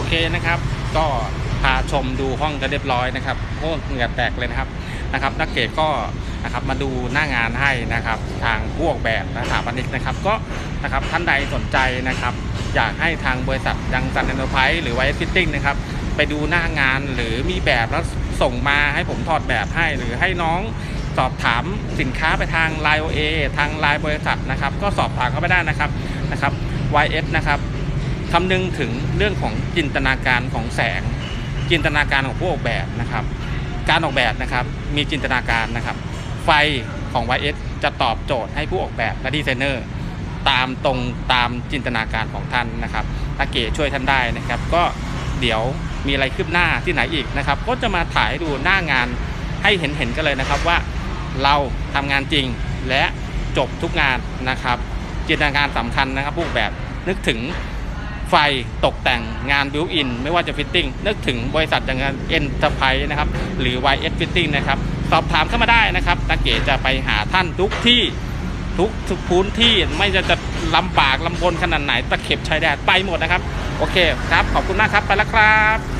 อเคนะครับ ก็พาชมดูห้องกันเรียบร้อยนะครับโอ้เหงื่อแตกเลยนะครับนะครับนักเกตก็นะครับมาดูหน้างานให้นะครับ ทางผู้ออกแบบสถาปนิกนะครับ ก็นะครับท่านใดสนใจนะครับ อยากให้ทางบริษัทยังสันเอนเตอร์ไพรส์หรือไวฟิตติ้งนะครับไปดูหน้างานหรือมีแบบแล้วส่งมาให้ผมถอดแบบให้ หรือให้น้องสอบถามสินค้าไปทาง l ล n e OA ทางไลน์บริษัทนะครับ ก็สอบถามเข้าไปได้นะครับนะครับ YS นะครับ คำนึงถึงเรื่องของจินตนาการของแสง จินตนาการของผู้ออกแบบนะครับ การออกแบบนะครับมีจินตนาการนะครับ ไฟของ YS จะตอบโจทย์ให้ผู้ออกแบบและดีไซเนอร์ตามตรงตามจินตนาการของท่านนะครับถ้าเก๋ช่วยท่านได้นะครับ ก็เดี๋ยวมีอะไรคืบหน้าที่ไหนอีกนะครับ ก็จะมาถ่ายดูหน้างานให้เห็นเห็นๆกันเลยนะครับว่าเราทำงานจริงและจบทุกงานนะครับจินตนาการสำคัญนะครับผู้ออกแบบนึกถึง ไฟตกแต่งงานบิวอิน ไม่ว่าจะฟิตติ้งนึกถึงบริษัทอย่างเอ็นเตอร์ไพรส์นะครับ หรือ YS Fitting นะครับ สอบถามเข้ามาได้นะครับตาเก๋จะไปหาท่านทุกที่ทุกทุกพื้นที่ไม่จะจะลำบากลำบนขนาดไหนตะเข็บชายแดนไปหมดนะครับ โอเคครับ ขอบคุณมากครับ ไปแล้วครับ